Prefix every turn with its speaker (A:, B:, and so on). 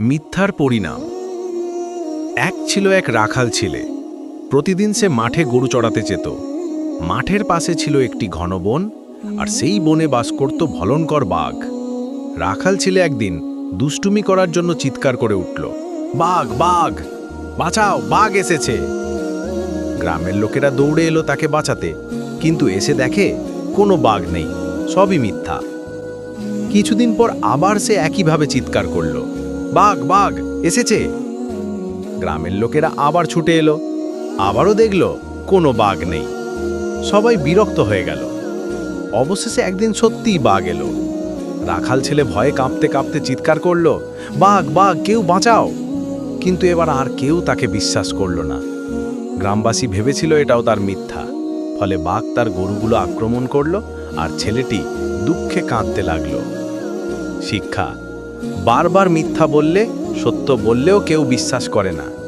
A: মিথ্যার পরিণাম। এক ছিল এক রাখাল ছেলে। প্রতিদিন সে মাঠে গরু চড়াতে যেত। মাঠের পাশে ছিল একটি ঘন বন, আর সেই বনে বাস করত ভলনকর বাঘ। রাখাল ছেলে একদিন দুষ্টুমি করার জন্য চিৎকার করে উঠল, বাঘ বাঘ, বাঁচাও, বাঘ এসেছে! গ্রামের লোকেরা দৌড়ে এলো তাকে বাঁচাতে, কিন্তু এসে দেখে কোনো বাঘ নেই, সবই মিথ্যা। কিছুদিন পর আবার সে একইভাবে চিৎকার করল বাঘ বাঘ, এসেছে। গ্রামের লোকেরা আবার ছুটে এলো। আবারও দেখল কোনো বাঘ নেই। সবাই বিরক্ত হয়ে গেল। অবশেষে একদিন সত্যিই বাঘ এলো। রাখাল ছেলে ভয়ে কাঁপতে কাঁপতে চিৎকার করল, বাঘ বাঘ, কেউ বাঁচাও! কিন্তু এবার আর কেউ তাকে বিশ্বাস করল না। গ্রামবাসী ভেবেছিল এটাও তার মিথ্যা। ফলে বাঘ তার গরুগুলো আক্রমণ করল আর ছেলেটি দুঃখে কাঁদতে লাগল। শিক্ষা বারবার মিথ্যা বললে সত্য বললেও কেউ বিশ্বাস করে না।